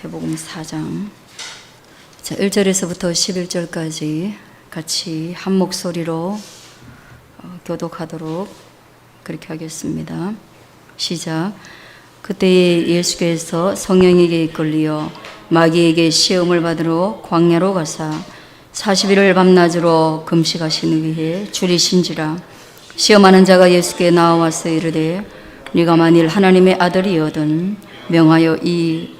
마태복음 4장 자, 1절에서부터 11절까지 같이 한 목소리로 어, 교독하도록 그렇게 하겠습니다. 시작. 그때 예수께서 성령에게 이끌리어 마귀에게 시험을 받으러 광야로 가사 40일을 밤낮으로 금식하신 위해 줄이신지라 시험하는 자가 예수께 나와서 이르되 네가 만일 하나님의 아들이거든 명하여 이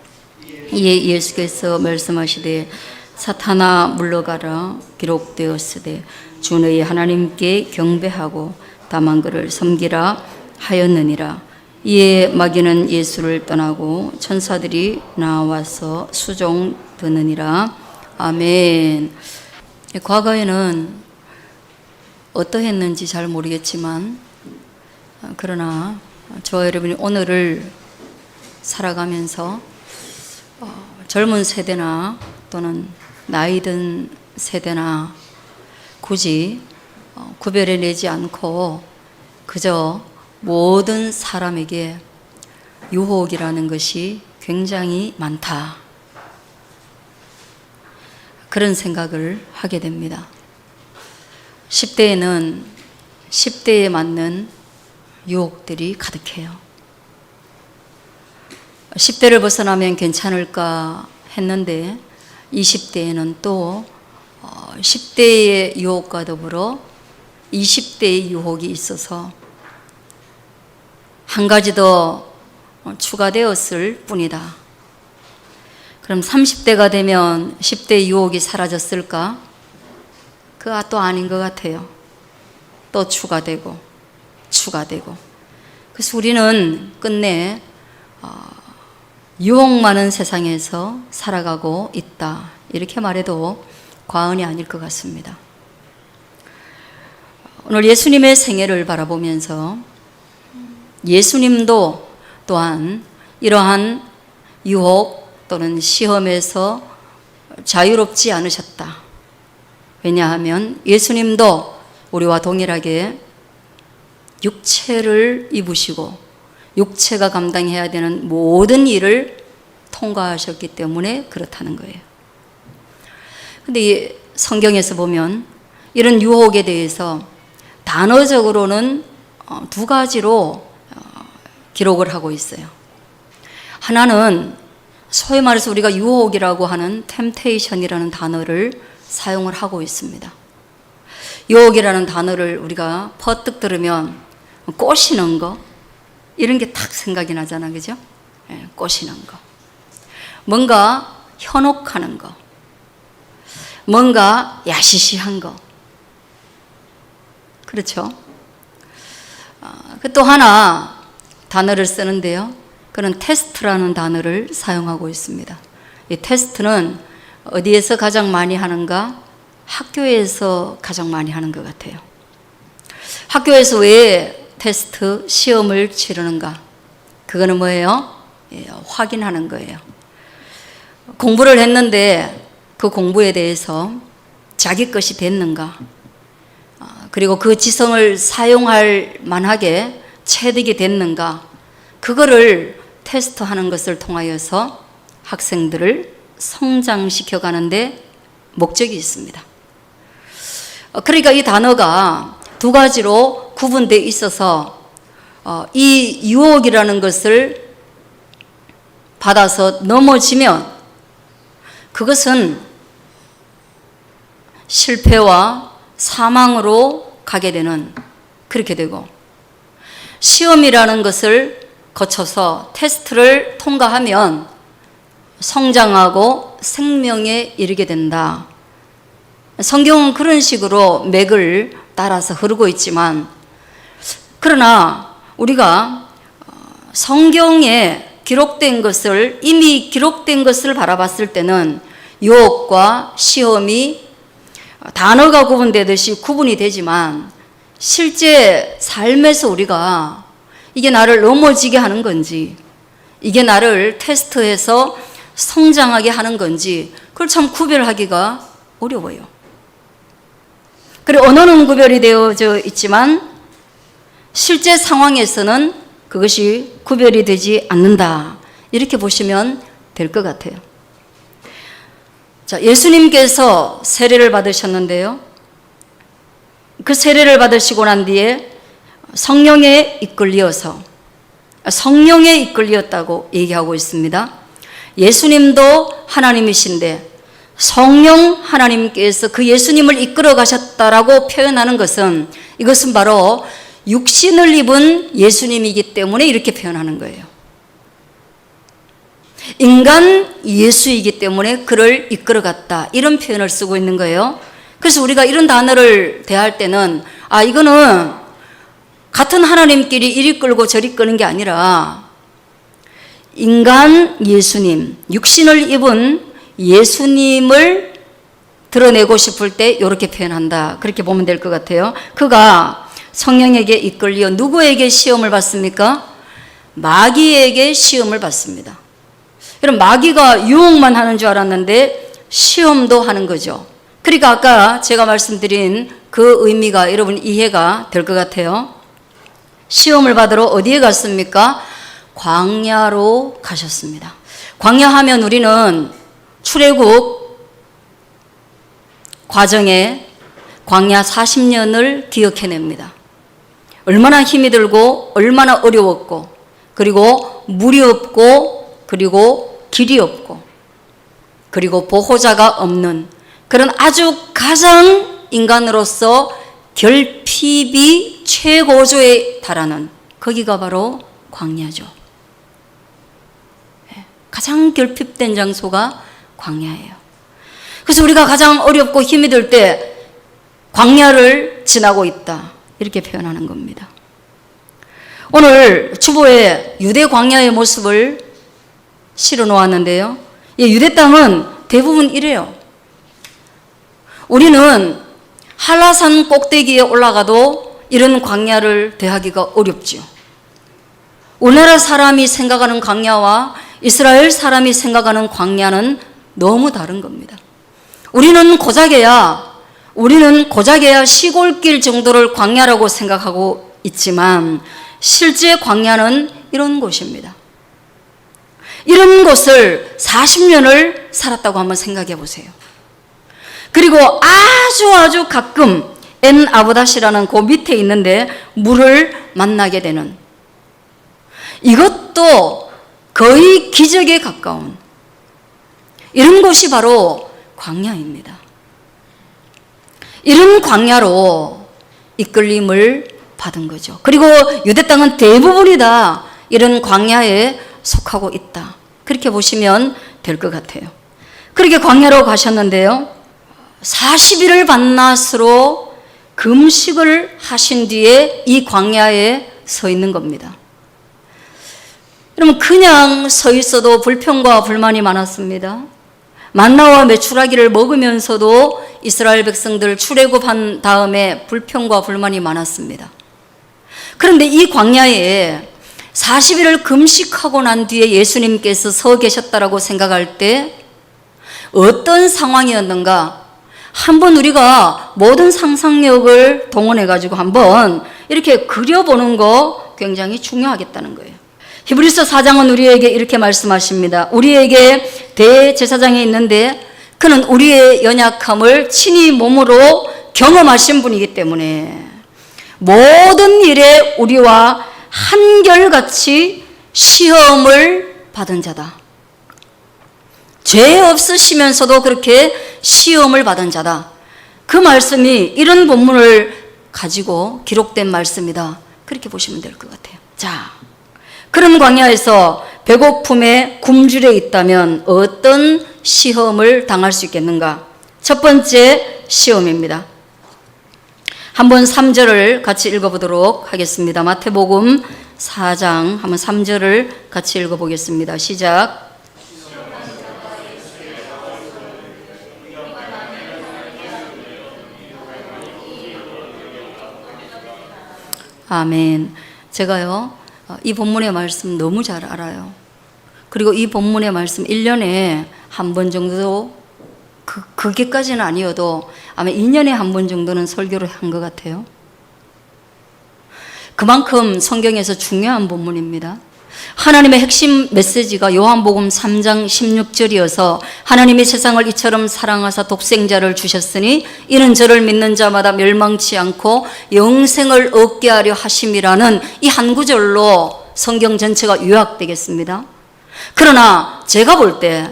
이에 예수께서 말씀하시되 사탄아 물러가라 기록되었으되 주 너희 하나님께 경배하고 다만 그를 섬기라 하였느니라. 이에 마귀는 예수를 떠나고 천사들이 나와서 수종 드느니라. 아멘. 과거에는 어떠했는지 잘 모르겠지만 어, 그러나 저와 여러분이 오늘을 살아가면서 어, 젊은 세대나 또는 나이 든 세대나 굳이 어, 구별해 내지 않고 그저 모든 사람에게 유혹이라는 것이 굉장히 많다. 그런 생각을 하게 됩니다. 10대에는 10대에 맞는 유혹들이 가득해요. 10대를 벗어나면 괜찮을까 했는데 20대에는 또 10대의 유혹과 더불어 20대의 유혹이 있어서 한 가지 더 추가되었을 뿐이다. 그럼 30대가 되면 10대 유혹이 사라졌을까? 그가 또 아닌 것 같아요. 또 추가되고, 추가되고. 그래서 우리는 끝내 어, 유혹 많은 세상에서 살아가고 있다. 이렇게 말해도 과언이 아닐 것 같습니다. 오늘 예수님의 생애를 바라보면서 예수님도 또한 이러한 유혹 또는 시험에서 자유롭지 않으셨다. 왜냐하면 예수님도 우리와 동일하게 육체를 입으시고 육체가 감당해야 되는 모든 일을 통과하셨기 때문에 그렇다는 거예요. 근데 성경에서 보면 이런 유혹에 대해서 단어적으로는 어, 두 가지로 어, 기록을 하고 있어요. 하나는 소위 말해서 우리가 유혹이라고 하는 템테이션이라는 단어를 사용을 하고 있습니다. 유혹이라는 단어를 우리가 퍼뜩 들으면 꼬시는 거 이런 게 탁 생각이 나잖아, 그죠? 예, 꼬시는 거. 뭔가 현혹하는 거. 뭔가 야시시한 거. 그렇죠? 아, 그또 하나 단어를 쓰는데요. 그는 테스트라는 단어를 사용하고 있습니다. 이 테스트는 어디에서 가장 많이 하는가? 학교에서 가장 많이 하는 것 같아요. 학교에서 왜 테스트 시험을 치르는가? 그거는 뭐예요? 예, 확인하는 거예요. 공부를 했는데 그 공부에 대해서 자기 것이 됐는가? 아, 그리고 그 지성을 사용할 만하게 체득이 됐는가? 그거를 테스트하는 것을 통하여서 학생들을 성장시켜 가는데 목적이 있습니다. 어, 그러니까 이 단어가 두 가지로 구분되어 있어서 어, 이 유혹이라는 것을 받아서 넘어지면 그것은 실패와 사망으로 가게 되는 그렇게 되고 시험이라는 것을 거쳐서 테스트를 통과하면 성장하고 생명에 이르게 된다. 성경은 그런 식으로 맥을 따라서 흐르고 있지만 그러나 우리가 어, 성경에 기록된 것을 이미 기록된 것을 바라봤을 때는 유혹과 시험이 단어가 구분되듯이 구분이 되지만 실제 삶에서 우리가 이게 나를 넘어지게 하는 건지 이게 나를 테스트해서 성장하게 하는 건지 그걸 참 구별하기가 어려워요. 그래 언어는 구별이 되어져 있지만 실제 상황에서는 그것이 구별이 되지 않는다. 이렇게 보시면 될 것 같아요. 자, 예수님께서 세례를 받으셨는데요. 그 세례를 받으시고 난 뒤에 성령에 이끌려서 성령에 이끌렸다고 얘기하고 있습니다. 예수님도 하나님이신데 성령 하나님께서 그 예수님을 이끌어 가셨다라고 표현하는 것은 이것은 바로 육신을 입은 예수님이기 때문에 이렇게 표현하는 거예요. 인간 예수이기 때문에 그를 이끌어 갔다. 이런 표현을 쓰고 있는 거예요. 그래서 우리가 이런 단어를 대할 때는 아, 이거는 같은 하나님끼리 이리 끌고 저리 끄는 게 아니라 인간 예수님, 육신을 입은 예수님을 드러내고 싶을 때 이렇게 표현한다. 그렇게 보면 될 것 같아요. 그가 성령에게 이끌려 누구에게 시험을 받습니까? 마귀에게 시험을 받습니다. 여러분 마귀가 유혹만 하는 줄 알았는데 시험도 하는 거죠. 그러니까 아까 제가 말씀드린 그 의미가 여러분 이해가 될 것 같아요. 시험을 받으러 어디에 갔습니까? 광야로 가셨습니다. 광야 하면 우리는 출애굽 과정에 광야 40년을 기억해냅니다. 얼마나 힘이 들고 얼마나 어려웠고 그리고 물이 없고 그리고 길이 없고 그리고 보호자가 없는 그런 아주 가장 인간으로서 결핍이 최고조에 달하는 거기가 바로 광야죠. 예, 가장 결핍된 장소가 광야예요. 그래서 우리가 가장 어렵고 힘이 들 때 광야를 지나고 있다. 이렇게 표현하는 겁니다. 오늘 주보에 유대 광야의 모습을 실어 놓았는데요. 이 유대 땅은 대부분 이래요. 우리는 한라산 꼭대기에 올라가도 이런 광야를 대하기가 어렵지요. 우리나라 사람이 생각하는 광야와 이스라엘 사람이 생각하는 광야는 너무 다른 겁니다. 우리는 고작해야 우리는 고작해야 시골길 정도를 광야라고 생각하고 있지만 실제 광야는 이런 곳입니다. 이런 곳을 40년을 살았다고 한번 생각해 보세요. 그리고 아주 아주 가끔 엔 아부다시라는 그 밑에 있는데 물을 만나게 되는 이것도 거의 기적에 가까운 이런 곳이 바로 광야입니다. 이런 광야로 이끌림을 받은 거죠. 그리고 유대 땅은 대부분이 다 이런 광야에 속하고 있다. 그렇게 보시면 될 것 같아요. 그렇게 광야로 가셨는데요. 40일을 반낮으로 금식을 하신 뒤에 이 광야에 서 있는 겁니다. 여러분, 그냥 서 있어도 불평과 불만이 많았습니다. 만나와 메추라기를 먹으면서도 이스라엘 백성들 출애굽한 다음에 불평과 불만이 많았습니다. 그런데 이 광야에 40일을 금식하고 난 뒤에 예수님께서 서 계셨다라고 생각할 때 어떤 상황이었는가? 한번 우리가 모든 상상력을 동원해 가지고 한번 이렇게 그려보는 거 굉장히 중요하겠다는 거예요. 히브리서 4장은 우리에게 이렇게 말씀하십니다. 우리에게 대제사장이 있는데 그는 우리의 연약함을 친히 몸으로 경험하신 분이기 때문에 모든 일에 우리와 한결같이 시험을 받은 자다. 죄 없으시면서도 그렇게 시험을 받은 자다. 그 말씀이 이런 본문을 가지고 기록된 말씀이다. 그렇게 보시면 될 것 같아요. 자, 그런 광야에서 배고픔에 굶주려 있다면 어떤 시험을 당할 수 있겠는가? 첫 번째 시험입니다. 한번 3절을 같이 읽어보도록 하겠습니다. 마태복음 4장 한번 3절을 같이 읽어보겠습니다. 시작. 아멘. 제가요, 어, 이 본문의 말씀 너무 잘 알아요. 그리고 이 본문의 말씀 1년에 한 번 정도, 그, 그게까지는 아니어도 아마 2년에 한 번 정도는 설교를 한 것 같아요. 그만큼 성경에서 중요한 본문입니다. 하나님의 핵심 메시지가 요한복음 3장 16절이어서 하나님이 세상을 이처럼 사랑하사 독생자를 주셨으니 이는 저를 믿는 자마다 멸망치 않고 영생을 얻게 하려 하심이라는 이 한 구절로 성경 전체가 요약되겠습니다. 그러나 제가 볼 때,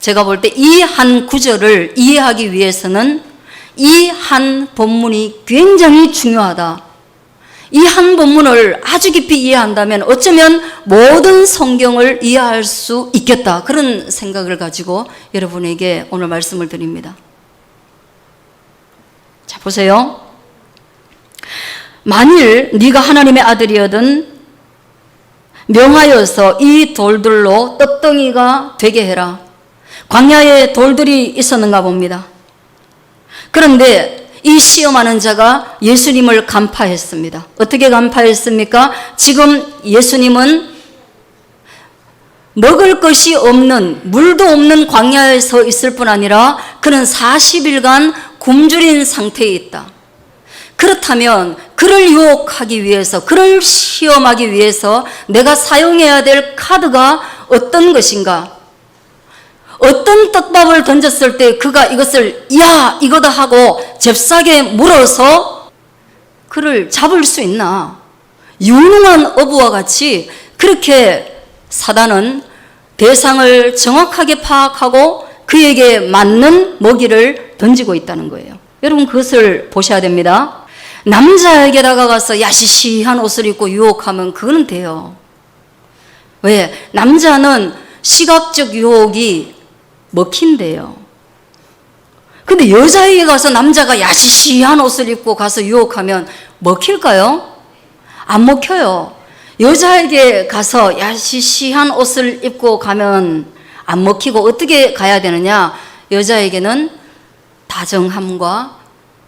제가 볼 때 이 한 구절을 이해하기 위해서는 이 한 본문이 굉장히 중요하다. 이 한 본문을 아주 깊이 이해한다면 어쩌면 모든 성경을 이해할 수 있겠다. 그런 생각을 가지고 여러분에게 오늘 말씀을 드립니다. 자, 보세요. 만일 네가 하나님의 아들이거든 명하여서 이 돌들로 떡덩이가 되게 해라. 광야에 돌들이 있었는가 봅니다. 그런데 이 시험하는 자가 예수님을 간파했습니다. 어떻게 간파했습니까? 지금 예수님은 먹을 것이 없는, 물도 없는 광야에 서 있을 뿐 아니라 그는 40일간 굶주린 상태에 있다. 그렇다면 그를 유혹하기 위해서, 그를 시험하기 위해서 내가 사용해야 될 카드가 어떤 것인가? 어떤 떡밥을 던졌을 때 그가 이것을 야 이거다 하고 잽싸게 물어서 그를 잡을 수 있나? 유능한 어부와 같이 그렇게 사단은 대상을 정확하게 파악하고 그에게 맞는 먹이를 던지고 있다는 거예요. 여러분 그것을 보셔야 됩니다. 남자에게 다가가서 야시시한 옷을 입고 유혹하면 그거는 돼요. 왜? 남자는 시각적 유혹이 먹힌대요. 근데 여자에게 가서 남자가 야시시한 옷을 입고 가서 유혹하면 먹힐까요? 안 먹혀요. 여자에게 가서 야시시한 옷을 입고 가면 안 먹히고 어떻게 가야 되느냐? 여자에게는 다정함과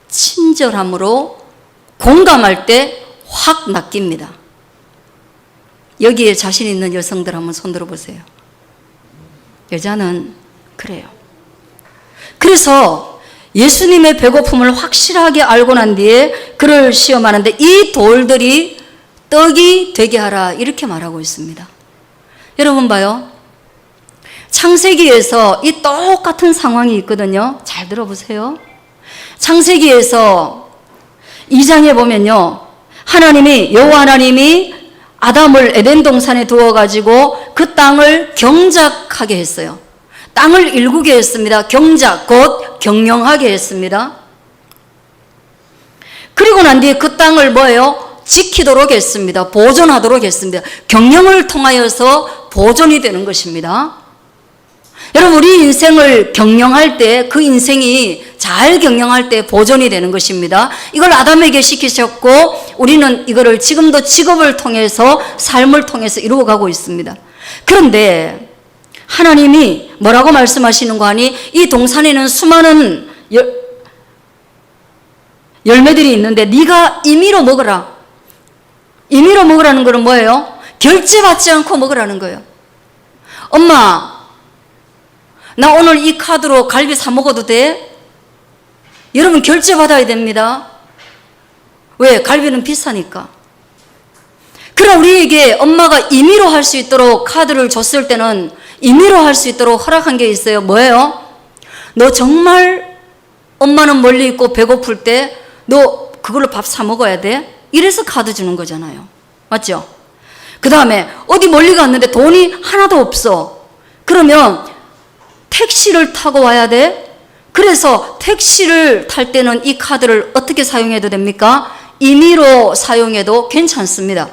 친절함으로 공감할 때 확 낚입니다. 여기에 자신 있는 여성들 한번 손 들어 보세요. 여자는 그래요. 그래서 예수님의 배고픔을 확실하게 알고 난 뒤에 그를 시험하는데 이 돌들이 떡이 되게 하라 이렇게 말하고 있습니다. 여러분 봐요. 창세기에서 이 똑같은 상황이 있거든요. 잘 들어보세요. 창세기에서 2장에 보면요. 하나님이 여호와 하나님이 아담을 에덴 동산에 두어 가지고 그 땅을 경작하게 했어요. 땅을 일구게 했습니다. 경작, 곧 경영하게 했습니다. 그리고 난 뒤에 그 땅을 뭐예요? 지키도록 했습니다. 보존하도록 했습니다. 경영을 통하여서 보존이 되는 것입니다. 여러분, 우리 인생을 경영할 때 그 인생이 잘 경영할 때 보존이 되는 것입니다. 이걸 아담에게 시키셨고 우리는 이거를 지금도 직업을 통해서 삶을 통해서 이루어가고 있습니다. 그런데 하나님이 뭐라고 말씀하시는 거 아니? 이 동산에는 수많은 열, 열매들이 있는데 네가 임의로 먹어라. 임의로 먹으라는 거는 뭐예요? 결제받지 않고 먹으라는 거예요. 엄마, 나 오늘 이 카드로 갈비 사 먹어도 돼? 여러분 결제받아야 됩니다. 왜? 갈비는 비싸니까. 그럼 우리에게 엄마가 임의로 할 수 있도록 카드를 줬을 때는 임의로 할 수 있도록 허락한 게 있어요. 뭐예요? 너 정말 엄마는 멀리 있고 배고플 때 너 그걸로 밥 사 먹어야 돼? 이래서 카드 주는 거잖아요. 맞죠? 그 다음에 어디 멀리 갔는데 돈이 하나도 없어. 그러면 택시를 타고 와야 돼? 그래서 택시를 탈 때는 이 카드를 어떻게 사용해도 됩니까? 임의로 사용해도 괜찮습니다.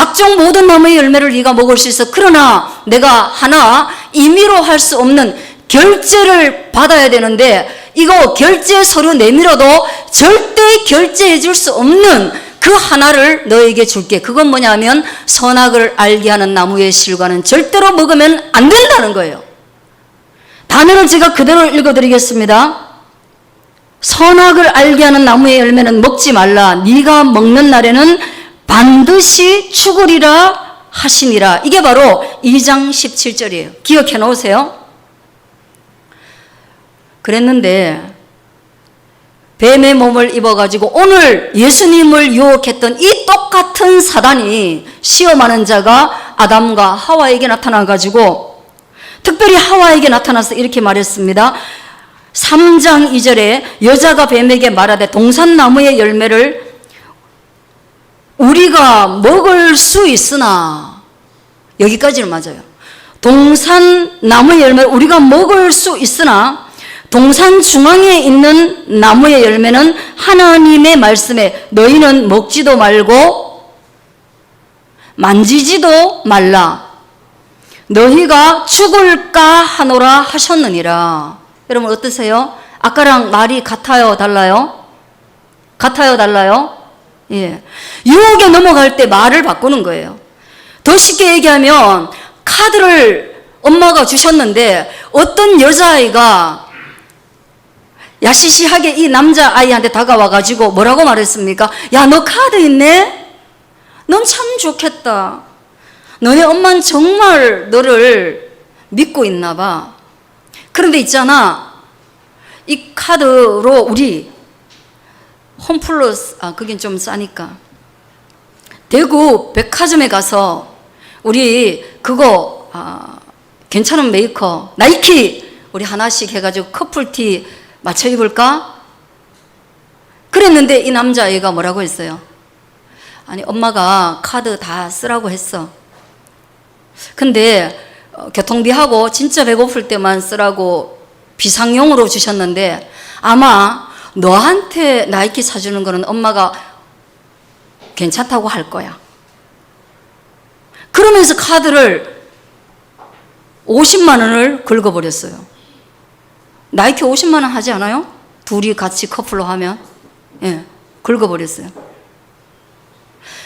각종 모든 나무의 열매를 네가 먹을 수 있어. 그러나 내가 하나 임의로 할 수 없는 결제를 받아야 되는데 이거 결제 서류 내밀어도 절대 결제해 줄 수 없는 그 하나를 너에게 줄게. 그건 뭐냐면 선악을 알게 하는 나무의 실과는 절대로 먹으면 안 된다는 거예요. 단어를 제가 그대로 읽어드리겠습니다. 선악을 알게 하는 나무의 열매는 먹지 말라. 네가 먹는 날에는 반드시 죽으리라 하시니라. 이게 바로 2장 17절이에요. 기억해 놓으세요. 그랬는데 뱀의 몸을 입어가지고 오늘 예수님을 유혹했던 이 똑같은 사단이 시험하는 자가 아담과 하와에게 나타나가지고 특별히 하와에게 나타나서 이렇게 말했습니다. 3장 2절에 여자가 뱀에게 말하되 동산나무의 열매를 우리가 먹을 수 있으나 여기까지는 맞아요. 동산 나무의 열매를 우리가 먹을 수 있으나 동산 중앙에 있는 나무의 열매는 하나님의 말씀에 너희는 먹지도 말고 만지지도 말라. 너희가 죽을까 하노라 하셨느니라. 여러분 어떠세요? 아까랑 말이 같아요, 달라요? 같아요, 달라요? 예. 유혹에 넘어갈 때 말을 바꾸는 거예요. 더 쉽게 얘기하면 카드를 엄마가 주셨는데 어떤 여자아이가 야시시하게 이 남자아이한테 다가와가지고 뭐라고 말했습니까? 야, 너 카드 있네? 넌 참 좋겠다. 너네 엄마는 정말 너를 믿고 있나 봐. 그런데 있잖아. 이 카드로 우리 홈플러스, 아, 그긴 좀 싸니까. 대구 백화점에 가서 우리 그거, 아, 괜찮은 메이커, 나이키, 우리 하나씩 해가지고 커플티 맞춰 입을까? 그랬는데 이 남자애가 뭐라고 했어요? 아니, 엄마가 카드 다 쓰라고 했어. 근데 어, 교통비하고 진짜 배고플 때만 쓰라고 비상용으로 주셨는데 아마 너한테 나이키 사주는 거는 엄마가 괜찮다고 할 거야. 그러면서 카드를 50만 원을 긁어버렸어요. 나이키 50만 원 하지 않아요? 둘이 같이 커플로 하면 예, 긁어버렸어요.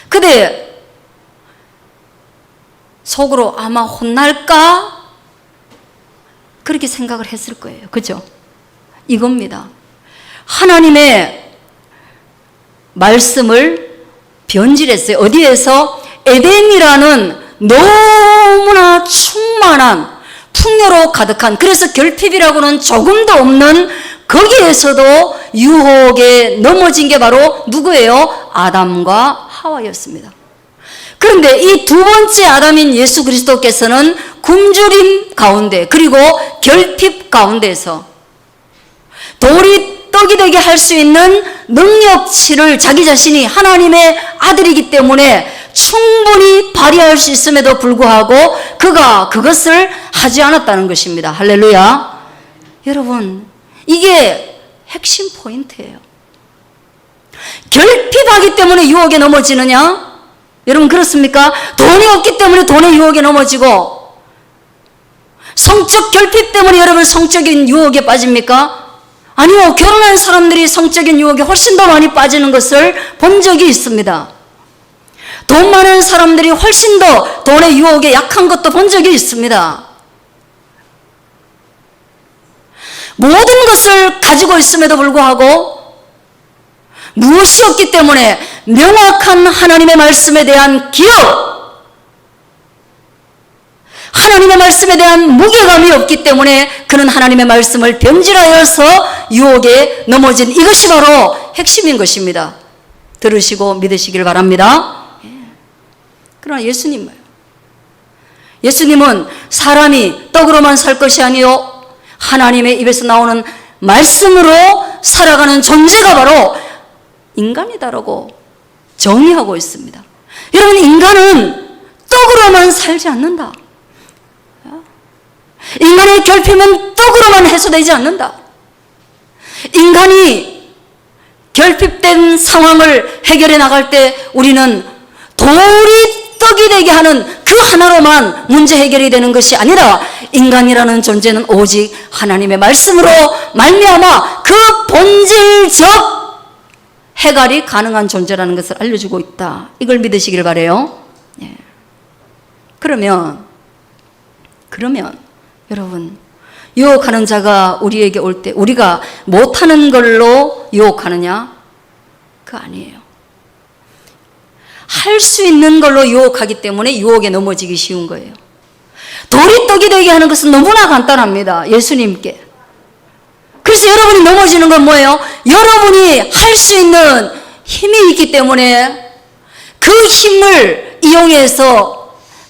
근데 속으로 아마 혼날까 그렇게 생각을 했을 거예요. 그죠? 이겁니다. 하나님의 말씀을 변질했어요. 어디에서 에덴이라는 너무나 충만한 풍요로 가득한 그래서 결핍이라고는 조금도 없는 거기에서도 유혹에 넘어진 게 바로 누구예요? 아담과 하와였습니다. 그런데 이 두 번째 아담인 예수 그리스도께서는 굶주림 가운데 그리고 결핍 가운데서 돌이 떡이 되게 할 수 있는 능력치를 자기 자신이 하나님의 아들이기 때문에 충분히 발휘할 수 있음에도 불구하고 그가 그것을 하지 않았다는 것입니다. 할렐루야. 여러분, 이게 핵심 포인트예요. 결핍하기 때문에 유혹에 넘어지느냐? 여러분 그렇습니까? 돈이 없기 때문에 돈의 유혹에 넘어지고 성적 결핍 때문에 여러분 성적인 유혹에 빠집니까? 아니요, 결혼한 사람들이 성적인 유혹에 훨씬 더 많이 빠지는 것을 본 적이 있습니다. 돈 많은 사람들이 훨씬 더 돈의 유혹에 약한 것도 본 적이 있습니다. 모든 것을 가지고 있음에도 불구하고 무엇이 없기 때문에 명확한 하나님의 말씀에 대한 기억, 하나님의 말씀에 대한 무게감이 없기 때문에 그는 하나님의 말씀을 변질하여서 유혹에 넘어진 이것이 바로 핵심인 것입니다. 들으시고 믿으시길 바랍니다. 예. 그러나 예수님은 예수님은 사람이 떡으로만 살 것이 아니요 하나님의 입에서 나오는 말씀으로 살아가는 존재가 바로 인간이다라고 정의하고 있습니다. 여러분 인간은 떡으로만 살지 않는다. 인간의 결핍은 떡으로만 해소되지 않는다. 인간이 결핍된 상황을 해결해 나갈 때 우리는 돌이 떡이 되게 하는 그 하나로만 문제 해결이 되는 것이 아니라 인간이라는 존재는 오직 하나님의 말씀으로 말미암아 그 본질적 해결이 가능한 존재라는 것을 알려주고 있다. 이걸 믿으시길 바래요. 예. 그러면 그러면 여러분 유혹하는 자가 우리에게 올 때 우리가 못하는 걸로 유혹하느냐? 그 아니에요. 할 수 있는 걸로 유혹하기 때문에 유혹에 넘어지기 쉬운 거예요. 돌이 떡이 되게 하는 것은 너무나 간단합니다. 예수님께. 그래서 여러분이 넘어지는 건 뭐예요? 여러분이 할 수 있는 힘이 있기 때문에 그 힘을 이용해서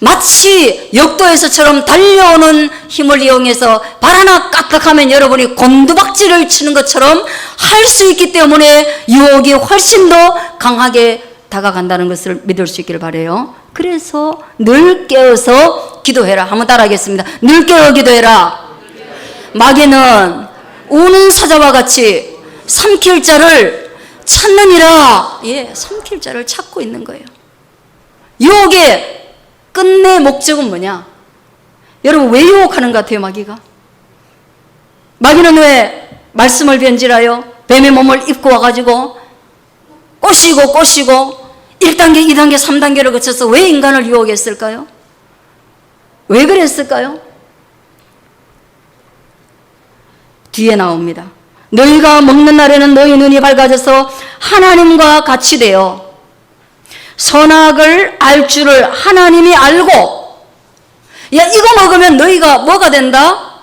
마치 역도에서처럼 달려오는 힘을 이용해서 발 하나 까딱하면 여러분이 곤두박질을 치는 것처럼 할 수 있기 때문에 유혹이 훨씬 더 강하게 다가간다는 것을 믿을 수 있기를 바래요. 그래서 늘 깨어서 기도해라. 한번 따라하겠습니다. 늘 깨어 기도해라. 마귀는 우는 사자와 같이 삼킬 자를 찾느니라. 예, 삼킬 자를 찾고 있는 거예요. 유혹의 끝내 목적은 뭐냐? 여러분 왜 유혹하는 것 같아요, 마귀가? 마귀는 왜 말씀을 변질하여 뱀의 몸을 입고 와가지고 꼬시고 꼬시고 1단계, 2단계, 3단계를 거쳐서 왜 인간을 유혹했을까요? 왜 그랬을까요? 뒤에 나옵니다. 너희가 먹는 날에는 너희 눈이 밝아져서 하나님과 같이 되어 선악을 알 줄을 하나님이 알고 야 이거 먹으면 너희가 뭐가 된다?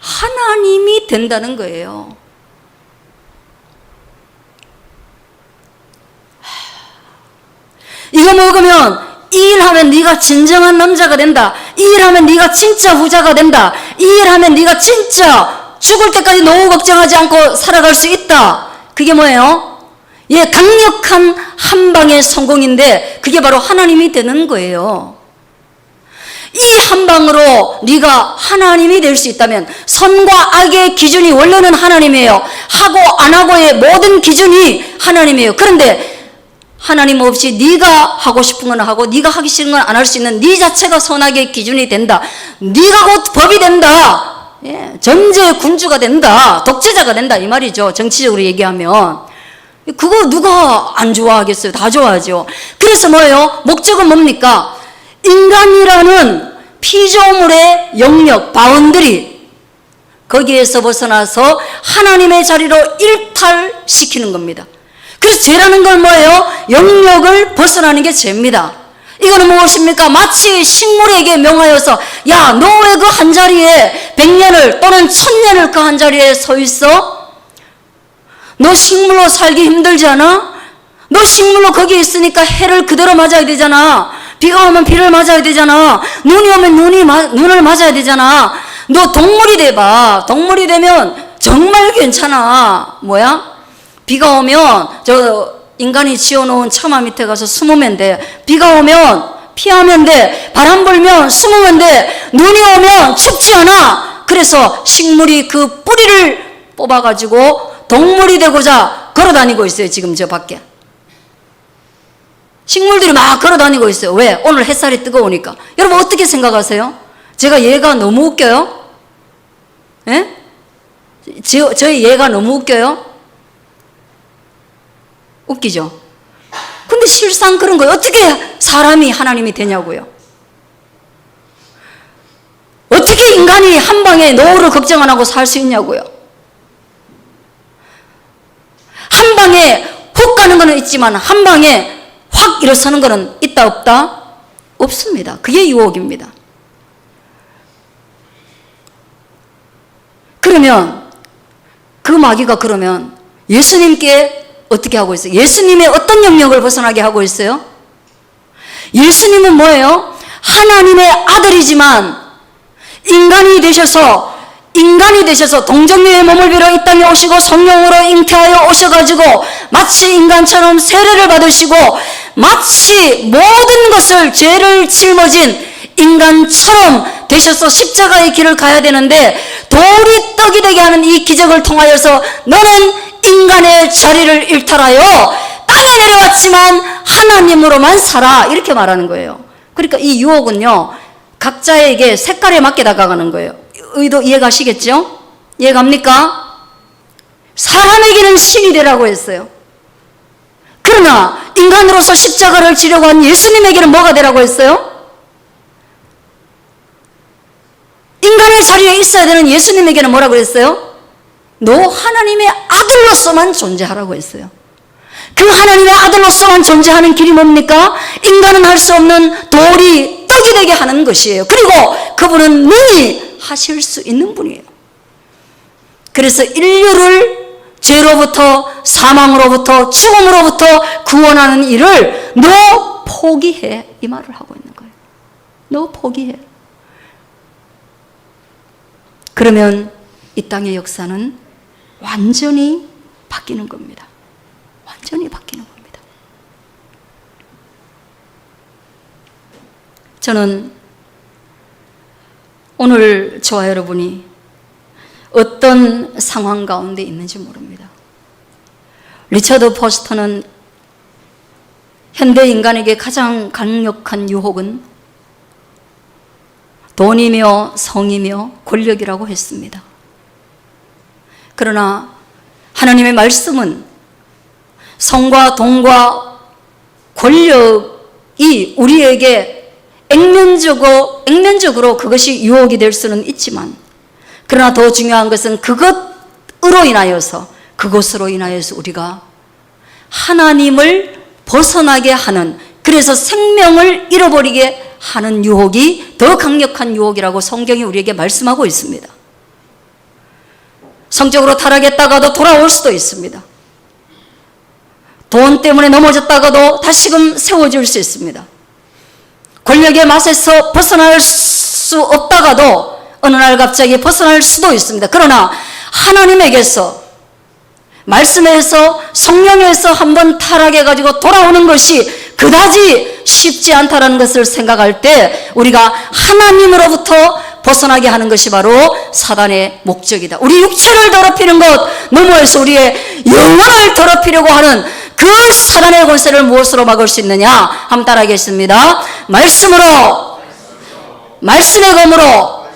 하나님이 된다는 거예요. 이거 먹으면 이 일하면 네가 진정한 남자가 된다. 이 일하면 네가 진짜 부자가 된다. 이 일하면 네가 진짜 죽을 때까지 노후 걱정하지 않고 살아갈 수 있다. 그게 뭐예요? 예, 강력한 한 방의 성공인데 그게 바로 하나님이 되는 거예요. 이 한 방으로 네가 하나님이 될 수 있다면 선과 악의 기준이 원래는 하나님이에요. 하고 안 하고의 모든 기준이 하나님이에요. 그런데 하나님 없이 네가 하고 싶은 건 하고 네가 하기 싫은 건 안 할 수 있는 네 자체가 선악의 기준이 된다. 네가 곧 법이 된다. 예, 전제의 군주가 된다. 독재자가 된다 이 말이죠. 정치적으로 얘기하면 그거 누가 안 좋아하겠어요? 다 좋아하죠. 그래서 뭐예요? 목적은 뭡니까? 인간이라는 피조물의 영역, 바운드리 거기에서 벗어나서 하나님의 자리로 일탈시키는 겁니다. 그래서 죄라는 건 뭐예요? 영역을 벗어나는 게 죄입니다. 이거는 무엇입니까? 마치 식물에게 명하여서 야, 너 왜 그 한 자리에 백년을 또는 천년을 그 한 자리에 서 있어? 너 식물로 살기 힘들지 않아? 너 식물로 거기 있으니까 해를 그대로 맞아야 되잖아. 비가 오면 비를 맞아야 되잖아. 눈이 오면 눈이 마, 눈을 맞아야 되잖아. 너 동물이 돼봐. 동물이 되면 정말 괜찮아. 뭐야? 비가 오면 저 인간이 지어놓은 처마 밑에 가서 숨으면 돼. 비가 오면 피하면 돼. 바람 불면 숨으면 돼. 눈이 오면 춥지 않아. 그래서 식물이 그 뿌리를 뽑아가지고 동물이 되고자 걸어 다니고 있어요. 지금 저 밖에. 식물들이 막 걸어 다니고 있어요. 왜? 오늘 햇살이 뜨거우니까. 여러분 어떻게 생각하세요? 제가 얘가 너무 웃겨요? 예? 저, 저희 얘가 너무 웃겨요? 웃기죠? 근데 실상 그런 거예요. 어떻게 사람이 하나님이 되냐고요? 어떻게 인간이 한 방에 노후를 걱정 안 하고 살 수 있냐고요? 한 방에 훅 가는 거는 있지만 한 방에 확 일어서는 거는 있다 없다? 없습니다. 그게 유혹입니다. 그러면 그 마귀가 그러면 예수님께 어떻게 하고 있어요? 예수님의 어떤 영역을 벗어나게 하고 있어요? 예수님은 뭐예요? 하나님의 아들이지만 인간이 되셔서 인간이 되셔서 동정녀의 몸을 빌어 이 땅에 오시고 성령으로 잉태하여 오셔가지고 마치 인간처럼 세례를 받으시고 마치 모든 것을 죄를 짊어진 인간처럼 되셔서 십자가의 길을 가야 되는데 돌이 떡이 되게 하는 이 기적을 통하여서 너는 인간의 자리를 일탈하여 땅에 내려왔지만 하나님으로만 살아 이렇게 말하는 거예요. 그러니까 이 유혹은요 각자에게 색깔에 맞게 다가가는 거예요. 의도 이해가시겠죠? 이해갑니까? 사람에게는 신이 되라고 했어요. 그러나 인간으로서 십자가를 지려고 한 예수님에게는 뭐가 되라고 했어요? 인간의 자리에 있어야 되는 예수님에게는 뭐라고 했어요? 너 하나님의 아들로서만 존재하라고 했어요. 그 하나님의 아들로서만 존재하는 길이 뭡니까? 인간은 할 수 없는 돌이 떡이 되게 하는 것이에요. 그리고 그분은 능히 하실 수 있는 분이에요. 그래서 인류를 죄로부터 사망으로부터 죽음으로부터 구원하는 일을 너 포기해 이 말을 하고 있는 거예요. 너 포기해. 그러면 이 땅의 역사는 완전히 바뀌는 겁니다. 완전히 바뀌는 겁니다. 저는 오늘 저와 여러분이 어떤 상황 가운데 있는지 모릅니다. 리처드 포스터는 현대 인간에게 가장 강력한 유혹은 돈이며 성이며 권력이라고 했습니다. 그러나 하나님의 말씀은 성과 돈과 권력이 우리에게 액면적으로, 액면적으로 그것이 유혹이 될 수는 있지만 그러나 더 중요한 것은 그것으로 인하여서 그것으로 인하여서 우리가 하나님을 벗어나게 하는 그래서 생명을 잃어버리게 하는 유혹이 더 강력한 유혹이라고 성경이 우리에게 말씀하고 있습니다. 성적으로 타락했다가도 돌아올 수도 있습니다. 돈 때문에 넘어졌다가도 다시금 세워질 수 있습니다. 권력의 맛에서 벗어날 수 없다가도 어느 날 갑자기 벗어날 수도 있습니다. 그러나 하나님에게서 말씀에서 성령에서 한번 타락해 가지고 돌아오는 것이 그다지 쉽지 않다라는 것을 생각할 때 우리가 하나님으로부터 벗어나게 하는 것이 바로 사단의 목적이다. 우리 육체를 더럽히는 것 넘어에서 우리의 영혼을 더럽히려고 하는 그 사단의 권세를 무엇으로 막을 수 있느냐? 한번 따라하겠습니다. 말씀으로, 말씀의 검으로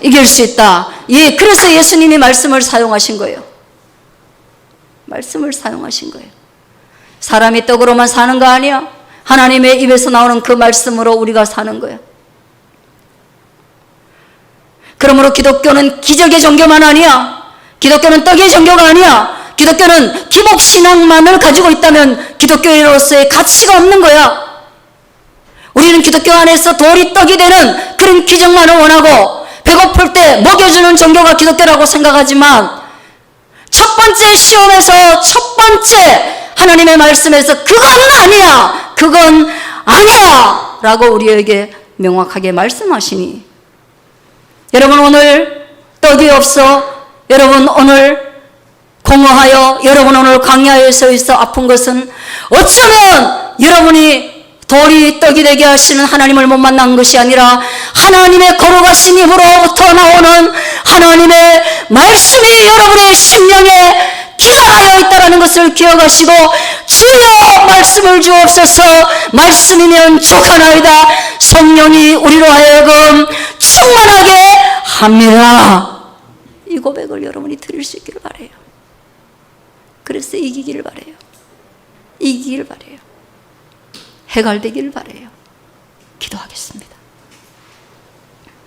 이길 수 있다. 예, 그래서 예수님이 말씀을 사용하신 거예요. 말씀을 사용하신 거예요. 사람이 떡으로만 사는 거 아니야? 하나님의 입에서 나오는 그 말씀으로 우리가 사는 거예요. 그러므로 기독교는 기적의 종교만 아니야. 기독교는 떡의 종교가 아니야. 기독교는 기복 신앙만을 가지고 있다면 기독교인으로서의 가치가 없는 거야. 우리는 기독교 안에서 돌이 떡이 되는 그런 기적만을 원하고 배고플 때 먹여주는 종교가 기독교라고 생각하지만 첫 번째 시험에서 첫 번째 하나님의 말씀에서 그건 아니야. 그건 아니야. 라고 우리에게 명확하게 말씀하시니 여러분 오늘 떡이 없어 여러분 오늘 공허하여 여러분 오늘 광야에 서 있어 아픈 것은 어쩌면 여러분이 돌이 떡이 되게 하시는 하나님을 못 만난 것이 아니라 하나님의 걸어가신 입으로부터 나오는 하나님의 말씀이 여러분의 심령에 기록하여 있다는 것을 기억하시고 주여 말씀을 주옵소서. 말씀이면 족하나이다. 성령이 우리로 하여금 충만하게 합니다. 이 고백을 여러분이 드릴 수 있기를 바래요 그래서 이기기를 바래요. 이기기를 바래요. 해갈되기를 바래요. 기도하겠습니다